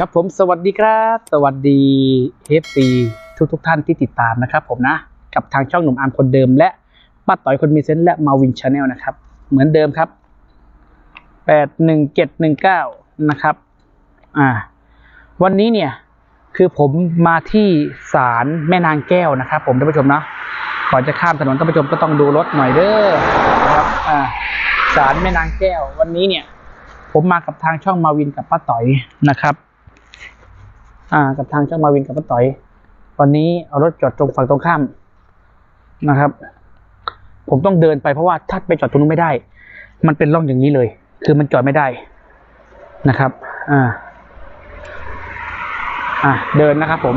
ครับผมสวัสดีครับ สวัสดีเอฟซีทุกทุกท่านที่ติดตามนะครับผมนะ กับทางช่องหนุ่มอาร์มคนเดิม และป้าต่อยคนมีเซนและมาวินชาแนลนะครับ เหมือนเดิมครับแปดหนึ่งเจ็ดหนึ่งเก้านะครับ อ่า วันนี้เนี่ยคือผมมาที่ศาลแม่นางแก้วนะครับ ผมท่านผู้ชมเนาะก่อนจะข้ามถนนท่านผู้ชมก็ต้องดูรถหน่อยเด้อนะครับอ่าศาลแม่นางแก้ว วันนี้เนี่ย ผมมากับทางช่องมาวินกับป้าต่อยนะครับ อ่า กับทางช่ามาวินกับป้าต่อย วันนี้เอารถจอดตรงฝั่งตรงข้ามนะครับ ผมต้องเดินไปเพราะว่าถ้าไปจอดตรงนู้นไม่ได้ มันเป็นร่องอย่างนี้เลย คือมันจอดไม่ได้นะครับ อ่า อ่าเดินนะครับผม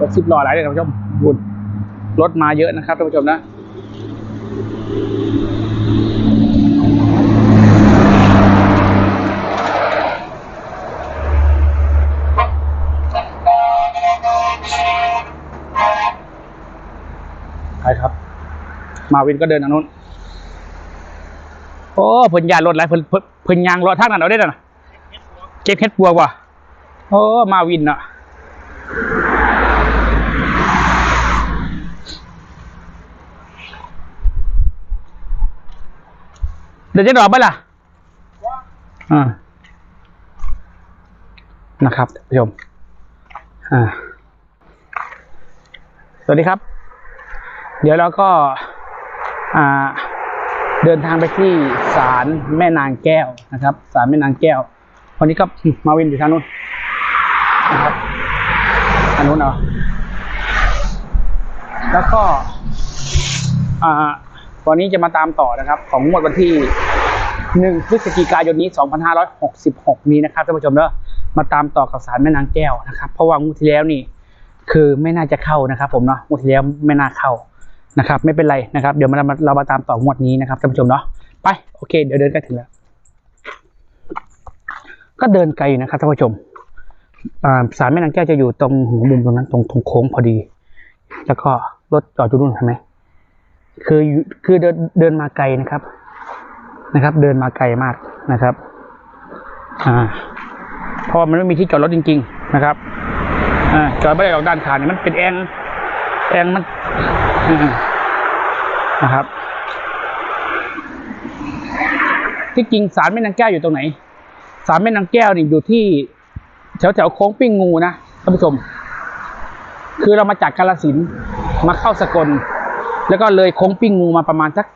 รถสิบล้อหลายเลยท่านผู้ชมบุญรถมาเยอะนะครับท่านผู้ชมนะ ใครครับ มาวินก็เดินทางนู้น โอ้เพิ่นยานรถไรเพิ่นเพิ่นเพิ่นยางรถทางนั้นเอาได้น่ะเก็บเฮ็ดปัวกว่ะโอ้มาวินอะเดี๋ยวจะดอกไปล่ะอ่านะครับท่านผู้ชม อ่า สวัสดีครับ เดี๋ยวเราก็ เดินทางไปที่ศาลแม่นางแก้วนะครับศาลแม่นางแก้ววันนี้ก็มาวินอยู่ทางนู้นนะครับทางนู้นเอาแล้วก็วันนี้จะมาตามต่อนะครับ ของงวดวันที่หนึ่งพฤศจิกายนนี้ 2566 นี้นะครับท่านผู้ชมเนอะมาตามต่อกับสารแม่นางแก้วนะครับ เพราะว่างวดที่แล้วนี่ คือไม่น่าจะเข้านะครับ ผมเนาะงวดที่แล้วไม่น่าเข้า นะครับไม่เป็นไรนะครับเดี๋ยวมาเรามาเรามาตามต่องวดนี้นะครับท่านผู้ชมเนาะไปโอเค เดี๋ยวเดินใกล้ถึงแล้ว ก็เดินไกลอยู่นะครับท่านผู้ชมสารแม่นางแก้วจะอยู่ตรงหัวมุมตรงนั้นตรงตรงโค้งพอดี แล้วก็รถจอดอยู่นู่นเห็นไหมคือคือเดินเดินมาไกลนะครับ นะครับ เดินมาไกลมากนะครับ อ่าเพราะมันไม่มีที่จอดรถจริง ๆ นะครับ อ่าจอดไม่ได้ออกด้านขาเนี่ยมันเป็นแองแองมัน นะครับ ที่จริงสารแม่นางแก้วอยู่ตรงไหน สารแม่นางแก้วนี่อยู่ที่แถวแถวๆโค้งปิ้งงูนะท่านผู้ชม คือเรามาจากกาลสินมาเข้าสกล แล้วก็เลยโค้งปิ้งงูมาประมาณสัก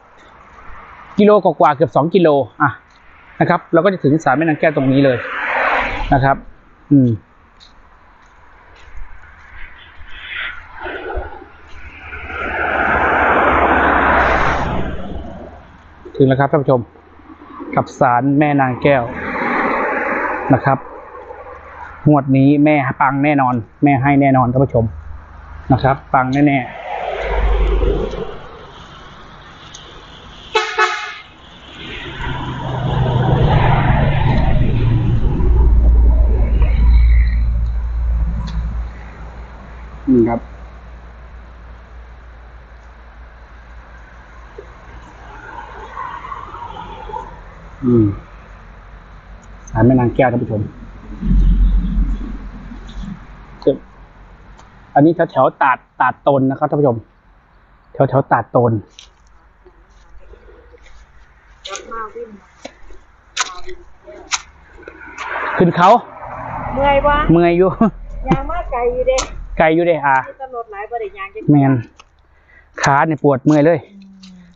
กิโลกว่าเกือบสองกิโลอะนะครับ เราก็จะถึงสารแม่นางแก้วตรงนี้เลยนะครับ อืม ถึงแล้วครับท่านผู้ชม กับสารแม่นางแก้วนะครับงวดนี้แม่ปังแน่นอน แม่ให้แน่นอนท่านผู้ชมนะครับ ปังแน่ๆ อืมสารแม่นางแก้วท่านผู้ชมซึ่งอันนี้แถวแถวๆตาดตาดตนนะครับท่านผู้ชม แถวแถวๆตาดตนขึ้นเขา เมื่อยบ่เมื่อยอยู่ ยางมาไกลอยู่เด้ไกลอยู่เด้อะที่ตำรวจหลายบ่ได้ยางจังแมนขาเนี่ยปวดเมื่อยเลย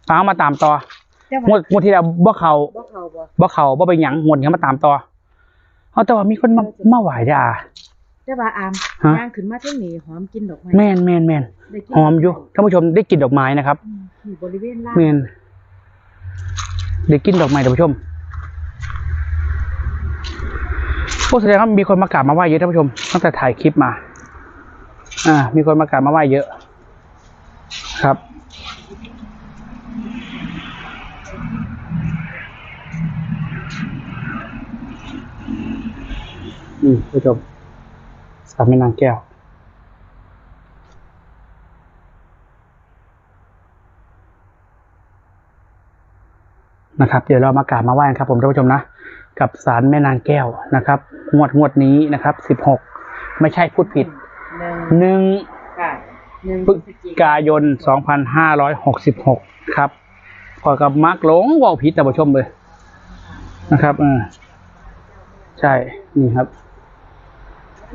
ฟ้ามาตามต่อเจ้า งวดงวดที่แล้วบ่เขาบ่เข้าบ่บ่เขาบ่ไปหยังงวดนี้มาตามต่อเอาแต่ว่ามีคนมามาไหวเด้ออะเจ้าว่าอามฮะยางขึ้นมาเท่านี้หอมกินดอกไม้แม่นแม่นแม่นได้กินหอมอยู่ท่านผู้ชมได้กลิ่นดอกไม้นะครับอืมอยู่บริเวณล่างแม่นได้กลิ่นดอกไม้ท่านผู้ชมโอ้แสดงว่ามีคนมากราบมาไหว้เยอะท่านผู้ชมตั้งแต่ถ่ายคลิปมา อ่า มีคนมากราบมาไหว้เยอะ ครับ อืมผู้ชมสามแม่นางแก้ว นะครับ เดี๋ยวเรามากราบมาไหว้ครับผมท่านผู้ชมนะ กับสารแม่นางแก้วนะครับ งวดงวดนี้นะครับสิบหกไม่ใช่พูดผิดหนึ่งหนึ่งพฤศจิกายนสองพันห้าร้อยหกสิบหกครับพอกับมาร์กหลงว่าวผิดท่านผู้ชมเลยนะครับอ่าใช่ นี่ครับ แม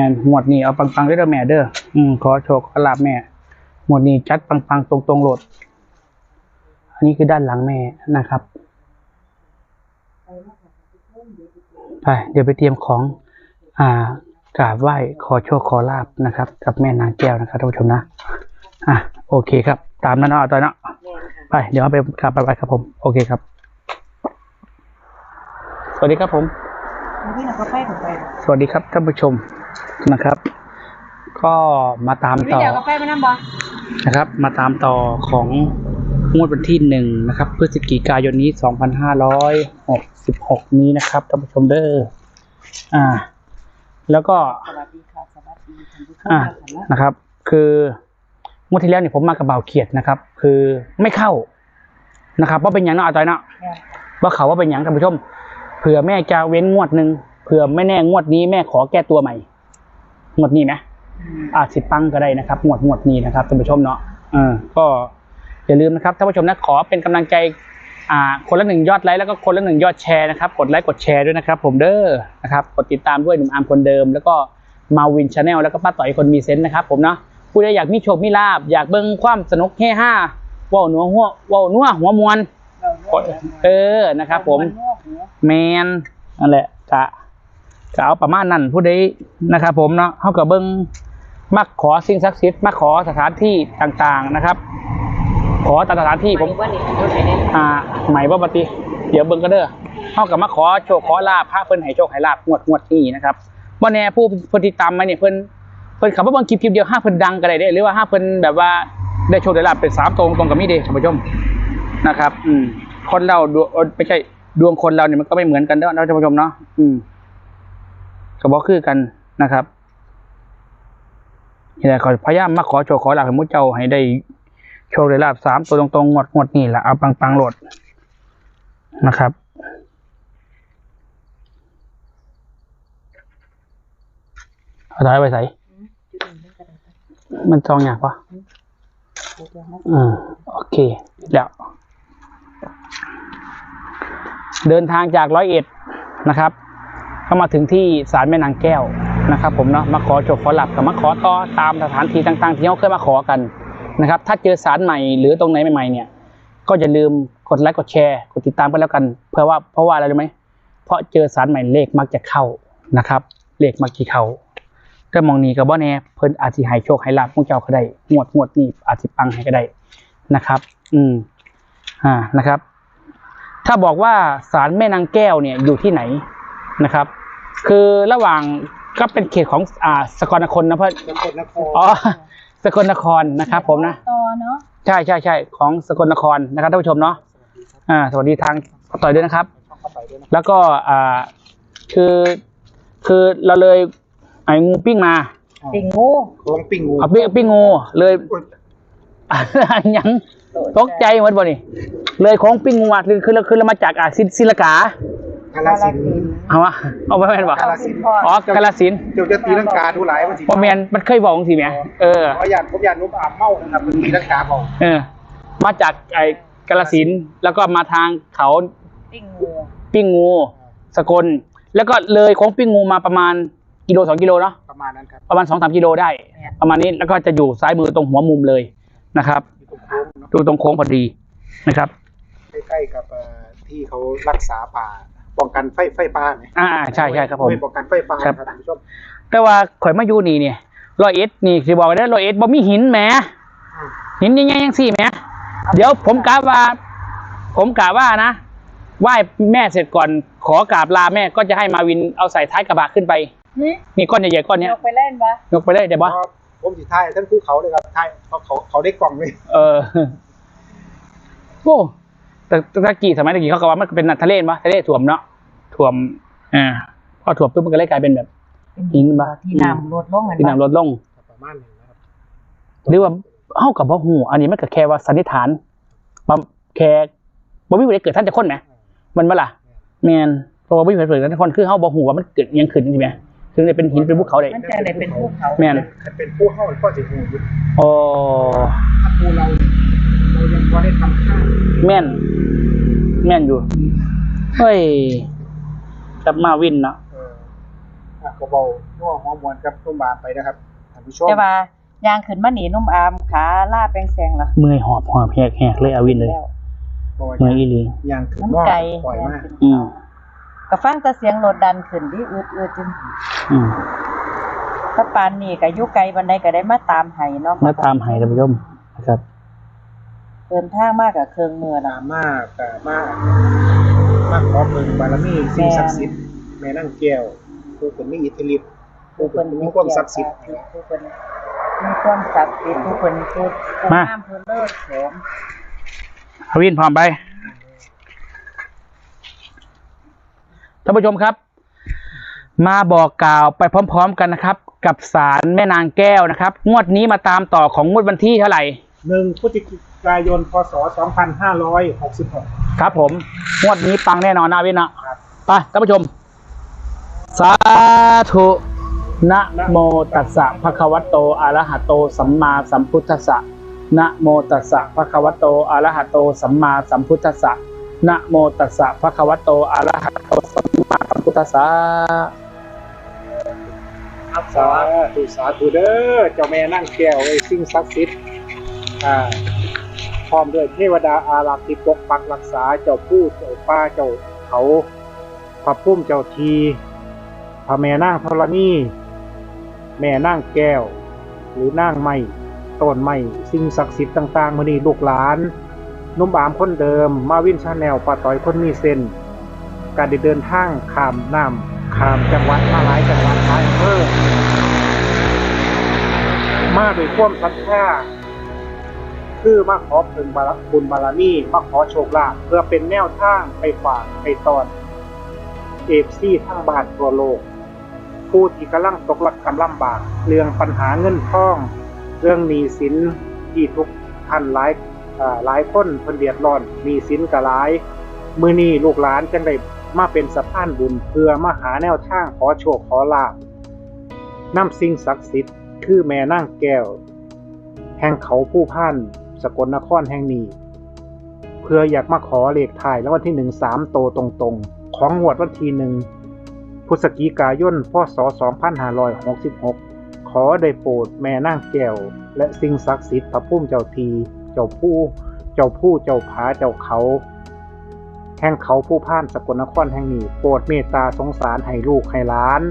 ่หมวดนี้เอาปังๆเด้อแม่เด้ออืมขอโชคขอลาบแม่ หมวดนี้จัดปังๆตรงๆโหลด อันนี้คือด้านหลังแม่นะครับไปเดี๋ยวไปเตรียมของ อ่า กราบไหว้ขอโชคขอลาบนะครับ กับแม่นางแก้วนะครับท่านผู้ชมนะ อะโอเคครับ ตามนั้นเนาะเอาตอนเนาะแม่นค่ะไป เดี๋ยวเอาไปกราบไปไปครับผม โอเคครับ สวัสดีครับผมแล้วพี่เราก็ไปของไปสวัสดีครับท่านผู้ชมนะครับ ก็มาตามพี่ต่อเดี๋ยวก็ไปมานั่งบ่นะครับ มาตามต่อของงวดวันที่หนึ่งนะครับ พฤศจิกายนนี้สองพันห้าร้อยหกสิบหกนี้นะครับท่านผู้ชมเด้ออ่า แล้วก็สวัสดีค่ะสวัสดีท่านผู้ชมอ่าทุกท่านนะนะครับ คืองวดที่แล้วเนี่ยผมมากับเบาวเขียดนะครับ คือไม่เข้านะครับว่าเป็นอย่างเนาะอาจารย์เนาะแม่นว่าเขาว่าเป็นอย่างท่านผู้ชมเผื่อแม่จะเว้นงวดหนึ่งเผื่อไม่แน่งวดนี้แม่ขอแก้ตัวใหม่งวดนี้ไหมอืมอาจสิปังก็ได้นะครับงวดงวดนี้นะครับท่านผู้ชมเนาะเออก็อย่าลืมนะครับท่านผู้ชมนะขอเป็นกำลังใจอ่า คนละหนึ่งยอดไลค์แล้วก็คนละหนึ่งยอดแชร์นะครับ กดไลค์กดแชร์ด้วยนะครับ ผมเด้อนะครับกดติดตามด้วยหนุ่มอาร์มคนเดิม แล้วก็มาวินชาแนลแล้วก็ป้าต่อยคนมีเซนต์นะครับ ผมเนาะผู้ใดอยากมีโชคมีลาบอยากเบิ่งความสนุกเฮฮาว้าหนัวหัวว้านัวหัวมวนเออนะครับ ผมแมนนั่นแหละกะกะเอาประมาณนั้นผู้ใดนะครับ ผมเนาะเขากับเบิ้งมักขอสิ่งศักดิ์สิทธิ์มาขอสถานที่ต่างๆนะครับ ขอตามสถานที่ผมว่านี่รถไปเนี่ยอ่าใหม่บ่ปฏิเดี๋ยวเบิ้งก็เด้อเขากับมาขอโชคขอลาภพระเพิ่นให้โชคให้ลาภงวดงวดนี้นะครับว่าแน่ผู้เพิ่นติดตามมาเนี่ยเพิ่นเพิ่นขับมาบิ่งคลิปคลิปเดียวห้าเพิ่นดังก็ได้เด้หรือว่าห้าเพิ่นแบบว่าได้โชคได้ลาภเป็นสามตรงตรงกับมีเด้ท่านผู้ชมนะครับ อืม คนเราดวงไม่ใช่ดวงคนเราเนี่ยมันก็ไม่เหมือนกันเด้อท่านผู้ชมเนาะอืมก็บอกคือกันนะครับนี่แหละขอพยายามมาขอโชคขอลาภให้มุเจ้าให้ได้ โชคได้ลาภสามตัวตรงๆงวดงวดนี่แหละเอาปังปังๆโหลดนะครับ เอาถอยไปใส่ มันจองอยางปะอืมโอเคแล้วเดินทางจากร้อยเอ็ดนะครับก็มาถึงที่ศาลแม่นางแก้วนะครับ ผมเนาะมาขอโชคขอหลับกับมาขอต่อตามสถานที่ต่างๆ ที่เขาเคยมาขอกัน นะครับ ถ้าเจอศาลใหม่หรือตรงไหนใหม่ๆเนี่ย ก็อย่าลืมกดไลค์กดแชร์กดติดตามกันแล้วกัน เพราะว่าเพราะว่าอะไรรู้ไหมเพราะเจอศาลใหม่เลขมักจะเข้านะครับ เลขมักจะเข้าถ้ามองนี้กับว่าแน่เพิ่นอาจสิให้โชคให้ลาบพวกเจ้าก็ได้งวดงวดนี้อาจสิปังให้ก็ได้นะครับ อืมอ่านะครับ ถ้าบอกว่าศาลแม่นางแก้วเนี่ยอยู่ที่ไหนนะครับ คือระหว่างก็เป็นเขตของอ่าสกลนครนะเพื่อนสกลนครอ๋อ สกลนครนะครับ ผมนะต่อเนาะใช่ใช่ใช่ของสกลนครนะครับท่านผู้ชมเนาะอ่าสวัสดีทางป้าต่อยด้วยนะครับช่องเข้าไปด้วยนะแล้วก็อ่าคือคือเราเลยไอ้งูปิ้งมาปิ่งงูโค้งปิงงูเอาปิ้งปิ้งงูเลยอุ๊ยยังตกใจหมดบ่นี่เลยของปิ้งงูอะคือคือเราคือเรามาจากอ่าศิศิลกา กาลสินธุ์เอาวะเอาไปแม่นบ่กาฬสินธุ์อ๋อกาลสินธุ์เดี๋ยวจะตีลังกาทุหลายมันสิบ่แม่นมันเคยบอกจังซี่แหมเออขออยากผมอยากนุ่มอามเมานะครับมันตีลังกาเมาเออ มาจากไอ้กาลสินธุ์แล้วก็มาทางเขาปิ่งงูปิ้งงูสกล แล้วก็เลยของปิ้งงูมาประมาณกิโลสองกิโลเนาะ ประมาณนั้นครับประมาณสองสามกิโลได้ ประมาณนี้แล้วก็จะอยู่ซ้ายมือตรงหัวมุมเลยนะครับอยู่ตรงโค้งเนาะดูตรงโค้งพอดีนะครับ ใกล้ๆกับเอ่อที่เขารักษาป่า ป้องกันไฟไฟป่าไหมอ่าใช่ใช่ครับผมหน่วยป้องกันไฟป่าครับครับท่านผู้ชมแต่ว่าข่อยมาอยู่นี่เนี่ยรอยเอ็ดนี่สิบอกไว้ได้รอยเอ็ดบ่มีหินแหมอืมหินยังไงยังสี่แหมเดี๋ยวผมกะว่า ผมกะว่านะไหว้แม่เสร็จก่อนขอกราบลาแม่ก็จะให้มาวินเอาใส่ท้ายกระบะขึ้นไปนี่นี่ก้อนใหญ่ๆก้อนเนี้ยยกไปเล่นปะยกไปเลยเดี๋ยวเพบ่ราะผมสิท้ายท่านผู้เขาเลยครับท้ายเขาเขาเขาได้กล่องเลยเออโอ้แต่ตะกี้สมัยตะกี้เขาก็ว่ามันเป็นทะเลปะทะเลถ่วมเนาะ ถ่วมอ่าพอถ่วมปุ๊บมันก็เลยกลายเป็นแบบหินบ่ที่น้ำลดลงเหมือนที่น้ำลดลงประมาณหนึ่งนะครับหรือว่าเฮากับบ่ฮู้อันนี้มันก็แค่ว่าสันนิษฐานบ่แค่บ่มีผู้ใดเกิดท่านจะคนไหมมันบ่ล่ะแม่นเพราะว่าบ่มีผู้ใดเกิดท่านจะคนคือเฮาบ่ฮู้ว่ามันเกิดอิหยังขึ้นจริงๆแหมถึงได้เป็นหินเป็นภูเขาได้มันจะได้เป็นภูเขาแม่นถ้าเป็นผู้เข้าก็จะหูอยู่โอ้ถ้าผู้เราเรายังพอได้ทำท่าแม่น แม่นอยู่เฮ้ย กลับมาวินเนาะเอออะก็เบานัวหัวมวนกับต้มบานไปนะครับท่านผู้ชมแต่ว่ายางขึ้นมาหนีนุ่มอามขาล่าแปลงแซงล่ะเมื่อยหอบหอบแหกแหกเลยอาวินเลยแล้วเพราะว่าเมื่อยอีหลีอย่างถึงมันงอกไกลปล่อยมากอืมก็ฟังแต่เสียงรถดันขึ้นดิอืดอืดจนอืมถ้าปานนี่ก็อยู่ไกลบันไดก็ได้มาตามไห้เนาะมาตามให้ท่านผู้ชมนะครับ เดินทางมากกับเครื่องมือตานะมมากแต่มาก มากขอเพิ่งบารมีสิ่งศักดิ์สิทธิ์แม่นั่งแก้วผู้เป็นมีอิทธิฤทธิ์ผู้เป็นมีความศักดิ์สิทธิ์ผู้เป็นมีความศักดิ์สิทธิ์ผู้เป็นผู้ผู้ห้ามผู้เลิศแสมอาวินพร้อมไปท่านผู้ชมครับ มาบอกกล่าวไปพร้อม ๆ กันนะครับ กับสารแม่นางแก้วนะครับ งวดนี้มาตามต่อของงวดวันที่เท่าไหร่หนึ่งพฤศจิ กายนพศ 2566 ครับผม งวดนี้ปังแน่นอนนะอาวินนะครับไปท่านผู้ชม สาธุนะโมตัสสะภะคะวะโตอะระหะโต สัมมาสัมพุทธัสสะนะโมตัสสะภะคะวะโตอะระหะโต สัมมาสัมพุทธัสสะนะโมตัสสะภะคะวะโตอะระหะโต สัมมาสัมพุทธัสสะสาธุสาธุเด้อเจ้าแม่นั่งแก้วไอ้สิ่งศักดิ์สิทธิ์อ่า พร้อมด้วยเทวดาอารักษ์ที่ปกปักรักษาเจ้าผู้เจ้าป้าเจ้าเขาพระพุ่มเจ้าทีพระแม่นางธรณีแม่นางแก้ว หรือนางไม้ต้นไม้สิ่งศักดิ์สิทธิ์ต่างๆมื้อนี้ลูกหลานนุ่มอามคนเดิม มาวินชาแนลปาต้อยคนมีเส้นการได้เดินทางข้ามน้ำข้ามจังหวัดมาหลายจังหวัดหลายอำเภอมาโดวยความศรัทธา คือมาขอเพิ่งบารบุญบารมีมาขอโชคลาภเพื่อเป็นแนวทางไปฝากไปตอนเอฟซีทั้งบานทั่วโลก ผู้ที่กำลังตกหลักคำลำบาก เรื่องปัญหาเงินทอง เรื่องหนี้สินที่ทุกท่านหลายหลายคนเพิ่นเดือดร้อนหนี้สินก็หลาย มือนี้ลูกหลานจังได้มาเป็นสะพานบุญเพื่อมาหาแนวทางขอโชคขอลาบนำสิ่งศักดิ์สิทธิ์คือแม่นางแก้ว แห่งเขาผู้พัน สกลนครแห่งนี้ เพื่ออยากมาขอเลขถ่ายแล้ววันที่หนึ่งสามโตตรงๆ ของงวดวันที่หนึ่งพฤศจิกายนพศ 2566 ขอได้โปรดแม่นางแก้ว และสิ่งศักดิ์สิทธิ์พระพุ่มเจ้าที เจ้าผู้ เจ้าผู้เจ้าผาเจ้าเขา แห่งเขาผู้พ่านสกลนครแห่งนี้ โปรดเมตตาสงสารให้ลูกให้หล้าน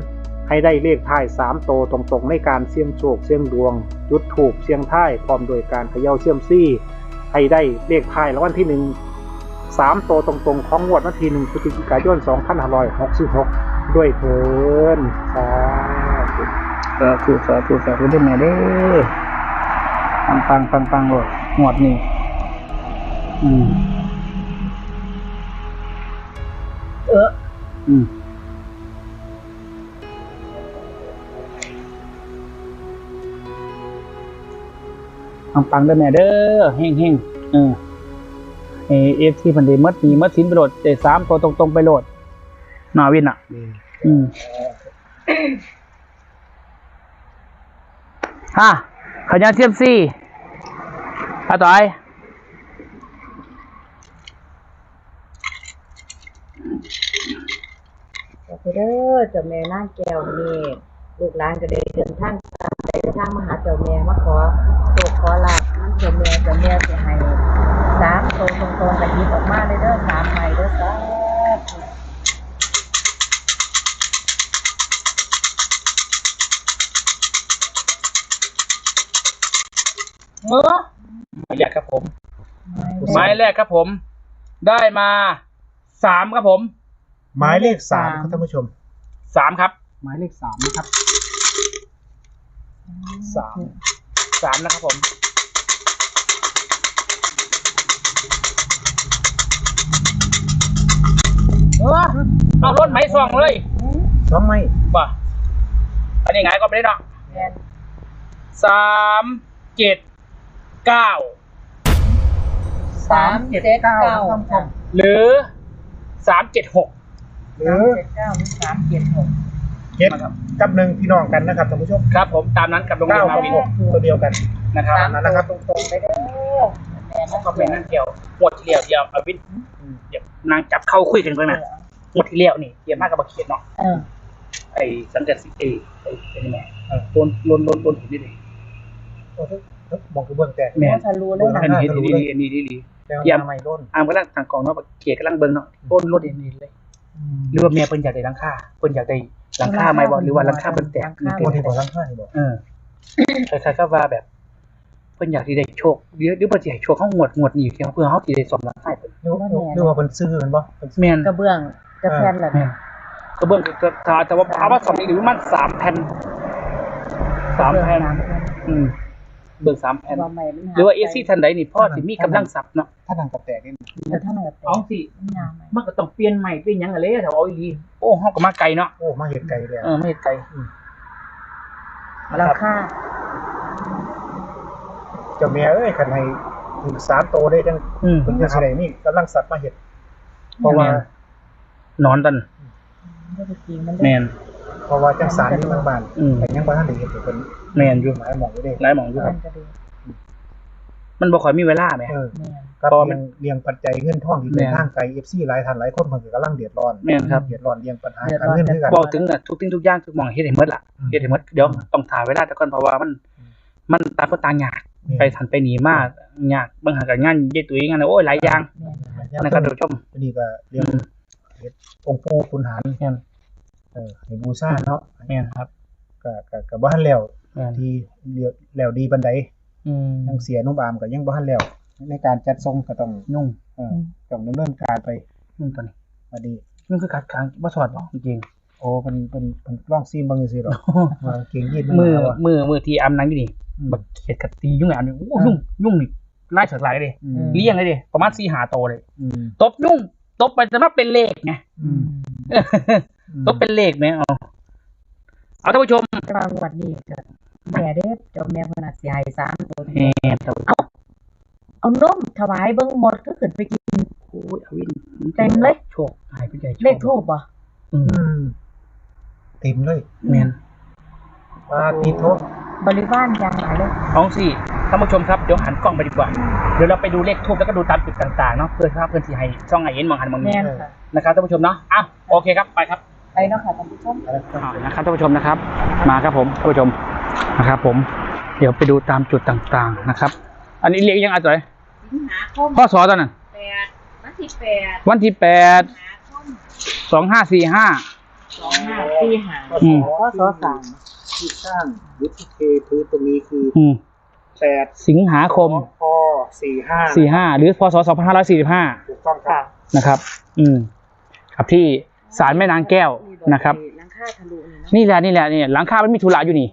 ให้ได้เลขท้ายสามโตวตรงๆ ในการเสี่ยงโชคเสี่ยงดวง จุดถูกเสี่ยงท้ายพร้อมโดยการเขย่าเสี่ยมซี่ให้ได้เลขท้ายแล้ววันที่หนึ่งสามโตวตรงๆ ของงวดวันที่หนึ่งพฤศจิกายน2566ด้วยเถินสาธุสาธุสาธุสาธุได้แม่เด้อปังปังปังปังเลยงวดนี้อืมเอออืม ปังปังได้แม่เด้อเฮงเฮงเออเอเอฟที่พันเดมัดมีมัดสินไปโหลดเจสามตัวตรงๆไปโหลดนาวินอะ อืมฮะขยันเทียมซี่อาต่อยขอบคุณเด้อเจ้าแม่นางแก้วนี่ลูกหลานก็ได้เดินทางตามไป ทางมาหาเจ้าแม่มาขอโชคขอลาบเจ้าแม่เจ้าแม่สิให้สามโตวตรงๆกันยิบออกมาเลยเด้อสามใหม่เด้อสาธุเมื่อหมายแรกครับผมหมายแรกครับผม ได้มาสามครับผม หมายเลขสามครับท่านผู้ชมสามครับ หมายเลขสามนะครับ สามสามนะครับผมสเออเอารถไหมซองเลยสองไม้ว่ะอันนี้ไงก็ไม่ได้เนาะแม่นสามเจ็ดเก้าสามเจ็ดเก้าค่ะหรือสามเจ็ดหกหรืสามอเจ็ดเก้าหรือสามเจ็ดหก เจ็ดกับหนึ่งพี่น้องกันนะครับท่านผู้ชมครับผมตามนั้นกับโรงเรียเก้านมากับวินหกตัวเดียวกันนะครับสามนั่นนะครับตัวตรงๆไปเด้อแม่เขาก็เป็นนั่นเดียวหมดที่เดียวเดียวเอาวินเดี๋ยวนางจับเข้าคุยกันเพื่อนนะหมดที่เดียวนี่เตรียมมากกับบักเขียนเนาะเออไอ้สังกัดสิเอไอ้เป็นยังไงเออโดนโดนโดนโดนเห็นดิโอ้ทุกทุกมองคือเบื้องแต่แม่แม่ทะลุเลยนะอันนี้ดีดีอันนี้ดีดี แล้วเยี่ยมทำไมร่นอามกำลังทางกองเนาะบักเขียนกำลังเบิ่งเนาะโดนรถเอ็นดีเลย หรือว่าเมียเพิ่นอยากได้หลังคาเพิ่นอยากได้หลังคาไหมบ่หรือว่าหลังคาเพิ่นแตกมีโอ้เต็มที่บอกร่างข้าที่บอกเออใครๆก็ว่าแบบเพิ่นอยากที่ได้โชคหรือหรือเพิ่นสิให้โชคเฮางวดงวดนี้เพียงเพื่อเฮาสิได้สมหลังคาเพิ่นนึกว่านึกว่าเป็นซื้อมันบ่เป็นแม่นกระเบื้องกระแผ่นละแม่นกระเบื้องก็ถ้าแต่ว่าเอาว่าสองนี้หรือมัน3แผ่นสามแผ่นอืม เบิ่งสามแผ่นว่าใหม่มันหรือว่า AC ทันใดนี่พ่อสิมีกำลังทรัพย์เนาะถ้านังกระแตกนี่แล้วถ้ามันกระแตเอากสิมันยาวไหมมันก็ต้องเปลี่ยนใหม่เปลี่ยนหยังอะเลยถ้าเอาอีหลีโอ้เฮาก็มาไกลเนาะโอ้มาเห็ดไก่เลยเออไม่ไกลราคาเจ้าแม่เอ้ยคันให้ถึงสามโตได้จังอืมเพิ่นจะแสดงนี่กำลังสัตว์มาเห็ดเพราะว่า นอนตันไม่ได้จริงมันแมนเพราะว่าจังสารนี่มันบานอืม แต่ยังบ่ทันได้เห็ดให้เพิ่น แมนอยู่หมายหมองไว้เด้หลายหมองอยู่คมัรับนกระดูกมันบ่ค่อยมีเวลาแหม เออแม่นก็เพราะว่ามัเป็นนเรียงปัจจัยเงินทองที่แม่เดินนทางไกล FC หลายท่านหลายคนเพิ่นก็กำลังเดือดร้อนแม่นครับเดือดร้อนเรียงปัญหาการเงินคือกัน บอกถึงน่ะทุกสิ่งทุกอย่างทุกหมองเฮ็ดให้หมดล่ะอืมเฮ็ดให้หมดเดี๋ยวต้องถ่ายเวลาแต่ก่อนเพราะว่ามัน มันต่างคนต่างยากไปทันไปหนีมากยากบางหากับงานเย็ดตุ้ยงานโอ้ยหลายอย่างแม่นนะครับท่านผู้ชมอันนี้ก็เรียงเฮ็ดองค์ปู่คุณหารแม่น เออให้บูชาเนาะแม่นครับก็ก็ก็บ่ทันแล้วแม่น ที่เรียแล้วดีปานใดอืมยังเสียนุ่มอามก็ยังบ่ทันแล้ว ในการจัดส่งก็ต้องยุ่งเออต้องดำเนินการไปยุ่งตัวนี้มาดียุ่งคือขาดค้างบ่สอดบ่จริงโอ้เป็นเป็นเป็นลองซีมเบางซื่อๆหรอกๆว่าเก่งยีดมือหนาวะมือมือที่อำนั่งอยู่นี่อืมบักเขียดกับตียุ่งอะนี่โอ้ยุ่งยุ่งนี่ไล่เฉดหลายเลยอืมเลี้ยงเลยดิประมาณ4 5โตวเลยอืมตบยุ่งตบไปจะมาเป็นเลขไงอืมตบเป็นเลขไหมเอาเอาท่านผู้ชมแต่ว่างวดนี้ก็ แม่เด้เจ้าแม่เพนนัดสิให้สามตัวแหมท่านผู้ชมเอานมถวายเบิ่งหมดก็ขึ้นไปกิน โอ้ยอวินเต็มเลย โชคหายไปใจโชคเลขทูบบ่อืมอืมเต็มเลยแมนปาติโทบริวารอย่างหลายเลยเอาสิท่านผู้ชมครับเดี๋ยวหันกล้องไปดีกว่า เดี๋ยวเราไปดูเลขทูบแล้วก็ดูตามจุดต่างๆเนาะเพื่อภาพเพื่อนที่ให้ช่องไอเอ็นมองหันมองแม่นี้นค่ะนะครับท่านผู้ชมเนาะอะโอเคครับไปครับ ไปเนาะค่ะท่านผู้ชมอะไรครับอ่านะครับท่านผู้ชมนะครับ มาครับผมท่านผู้ชมนะครับผม เดี๋ยวไปดูตามจุดต่างๆนะครับ อันนี้เรียกยังอาจารย์สิงหาคมพ่อสอตอนนั้นแปดวันที่แปดวันที่แปดสิงหาคมสองห้าสี่ห้า สองห้าสี่ห้าอืม พศสามที่สร้างยุทธเทพื้นตรงนี้คืออืมแปดสิงหาคมพสี่ห้าสี่ห้าหรือพศสองพันห้าร้อยสี่สิบห้าถูกต้องครับนะครับ อืมครับที่ศาลแม่นางแก้ว นะครับ หลังคาทะลุนี่เนาะนี่แหละนี่แหละนี่หลังคามันมีธุระอยู่นี่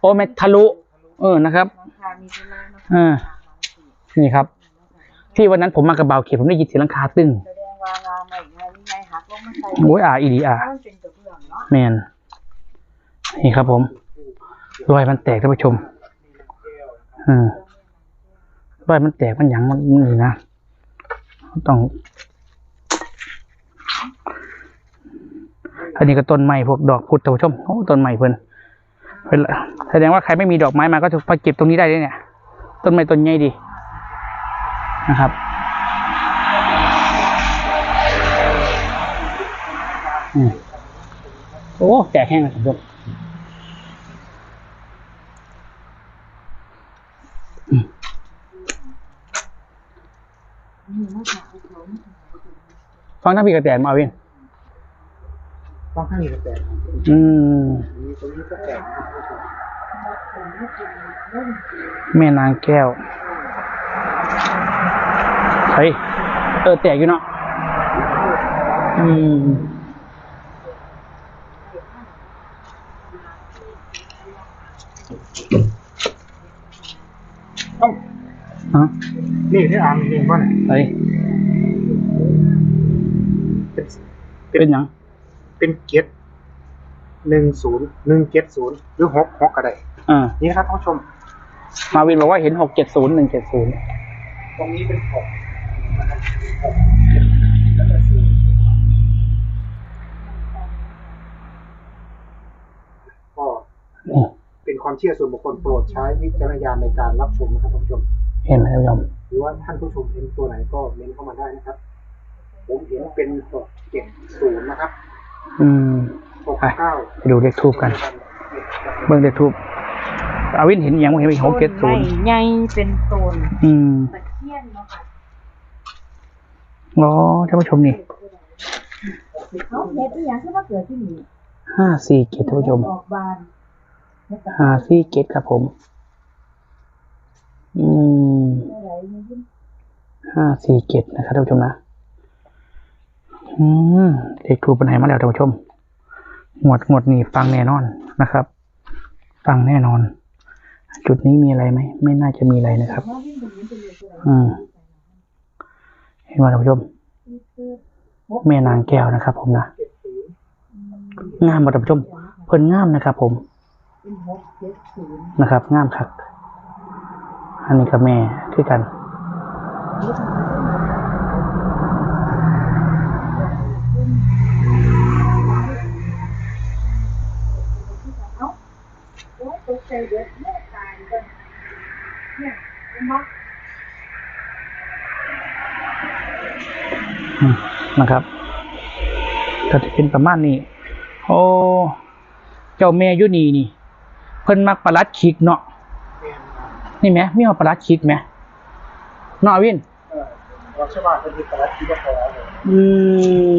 โอ้ไม่ทะลุ เออนะครับ หลังคามีธุระเนาะอ่า นี่ครับ ที่วันนั้นผมมากับเบาเขียนผมได้ยินเสียงหลังคาตึ้งแสดงว่างาใหม่งานวินัยหักลงมาใส่โอ้ยอ่าอีดีอ่าถ้ามันเป็นกระเบื้องเนาะแมนนี่ครับ ผมรอยมันแตกท่านผู้ชมอืมรอยมันแตกมันหยังมันนี่นะต้อง อันนี้ก็ต้นไม้พวกดอกพุทธผู้ชมโอ้ต้นไม้เพิ่นเป็นแสดงว่าใครไม่มีดอกไม้มาก็จะไปเก็บตรงนี้ได้เลยเนี่ย ต้นไม้ต้นใหญ่ดีนะครับอโอ้แตกแห้งเลยท่านผู้ชมฟังท่านพี่กระแตนมาเอาวิน ต้องข้างนี้ก็แตกอืมนี่ตรงนี้ก็แตกแม่นางแก้วเฮ้ยเออแตกอยู่เนาะอืมต้องฮะนี่ที่อ่างเองว่าเนี่ยเฮ้ยเป็นเป็นหยัง เป็นเกียรหนึ่งศูนย์หนึ่งเจ็ดศูนย์หรือหกหกก็ได้อ่านี่ครับท่านผู้ชม มาวินบอกว่าเห็นหกเจ็ดศูนย์หนึ่งเจ็ดศูนย์ตรงนี้เป็นหกนะครับหกเจ็ดแล้วก็ศูนย์ก็เป็นความเชื่อส่วนบุคคลโปรดใช้วิจารณญาณในการรับชมนะครับท่านผู้ชม เห็นไหมท่านผู้ชมหรือว่าท่านผู้ชมเห็นตัวไหนก็เม้นเข้ามาได้นะครับ ผมเห็นเป็นหกเจ็ดศูนย์นะครับ อืมหกเก้าไปดูเลขทูบกัน เบิ่งเลขทูบอาวินเห็นอหย่างบ่เห็นหกเจ็ดศูนย์ใหญ่เป็นต้นอืมตะเคียนเนาะค่ะอ๋อท่านผู้ชมนี่เขาเฮ็ดอีหยังที่มาเกิดที่นี่ห้าสี่เจ็ดท่านผู้ชมออกบานห้าสี่เจ็ดครับผม อืมอะไรนี่ขึ้นห้าสี่เจ็ดนะครับท่านผู้ชมนะ อืมเลขทูปปัญหามาแล้วท่านผู้ชมหมวดหมวดนี้ฟังแน่นอนนะครับ ฟังแน่นอน จุดนี้มีอะไรไหมไม่น่าจะมีอะไรนะครับ อืมเห็นไหมท่านผู้ชมแม่นางแก้วนะครับ ผมนะเจ็ดศูนย์งามบ่ท่านผู้ชม เพิ่นงามนะครับ ผมนะครับงามคักอันนี้กับแม่คือกัน เอ้าโอ้ตกใจเด็กแม่ตายกันเนี่ยเห็นบ่ อืม นะครับก็จะเป็นประมาณนี้ โอ้ เจ้าแม่อยุนีนี่ เพิ่นมักประหลัดคิกเนาะแม่นนี่ไหมมีเอาประหลัดคิกไหมเนาะอาวินเออเราใช่ว่าเป็นที่ตลาดที่ก็พอแล้วเลยอืม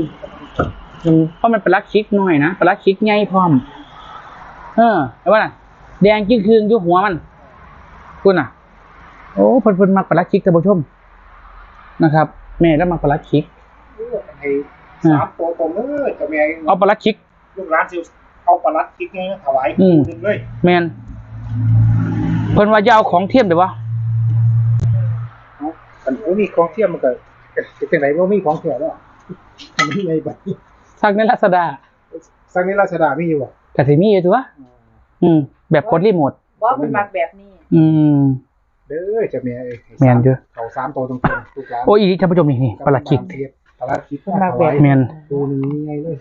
อืมเพราะมันประหลัดคิกหน่อยนะประหลัดคิกใหญ่พร้อม เออไอ้ว่าน่ะแดงจึงคืนอยู่หัวมันคุณอะ โอ้เพิ่นเพิ่นมักประหลัดคิกท่านผู้ชมนะครับ แม่แล้วมักประหลัดคิกเออ ให้สามตัวตรงเลยจะแม่เอาประหลัดคิกลูกร้านซิลเอาปลาลัดคิกไงถวายอืมหนึ่งเลยแมนเพิ่นว่าจะเอาของเทียมเดี๋ยววะมันบ่มีของเทียมมันก็เป็นจังไหนว่ามีของเทียมแล้วอันนี้ไงบัดนี้สักในลักษดาสักนี้ราชดามีอยู่อะกสิมีอยู่ตัวอืม แบบกดรีโมทบ่เป็นมักแบบนี้ อืมเด้อจะแม่เอ้ยแม่นอยู่เขาสามตัวตรงๆลูกร้านโอ้ยอีท่านผู้ชมนี่นี่ประหลัดคิก ปลาลัดคิกมากแบบ แมนตัวนี้ไงเลย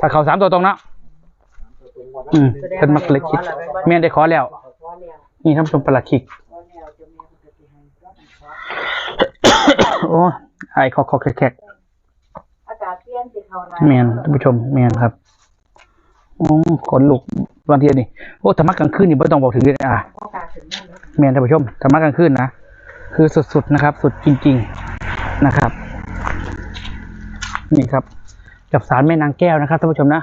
ถ้าเขาสามตัวตรงเนาะตัววันอืมแสดงเพิ่นมักประหลัดคิกแม่นได้ขอแล้วขอแล้ว นี่ท่านผู้ชมประหลัดคิกขอแล้วจะแม่มันก็สิให้รับผิดชอบโอ้ไอ้คอคอแขกอากาศเปลี่ยนสิเขานะๆแมนท่านผู้ชมแมนครับโอ้ขนลุกวันเทียนนี่โอ้ธรรมะกลางคืนนี่ไม่ต้องบอกถึงเลยอะอากาศถึงนั่นแล้วแมนท่านผู้ชมธรรมะกลางคืนนะคือสุดๆนะครับ สุดจริง ๆนะครับ นี่ครับกับสารแม่นางแก้วนะครับท่านผู้ชมนะ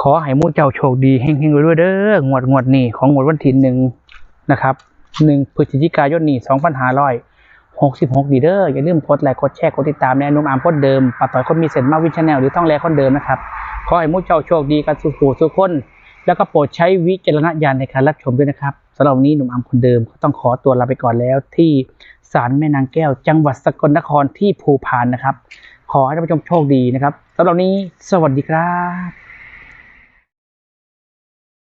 ขอให้มู่เจ้าโชคดีเฮงๆรวยๆเด้องวดงวดนี้ของงวดวันที่หนึ่งนะครับหนึ่งพฤศจิกายนนี้สองพันห้าร้อยหกสิบหกดีเด้ออย่าลืมกดไลค์กดแชร์กดติดตามแนะนุ่มอามคนเดิมปัดต่อยคนมีเซนมาวิชแนลหรือต้องแลคนเดิมนะครับขอให้มู่เจ้าโชคดีกันสุขสุขคน แล้วก็โปรดใช้วิจารณญาณในการรับชมด้วยนะครับสำหรับวันนี้หนุ่มอามคนเดิมก็ต้องขอตัวลาไปก่อนแล้วที่ศาลแม่นางแก้ว จังหวัดสกลนครที่ภูพานนะครับ ขอให้ท่านผู้ชมโชคดีนะครับสำหรับวันนี้สวัสดีครับ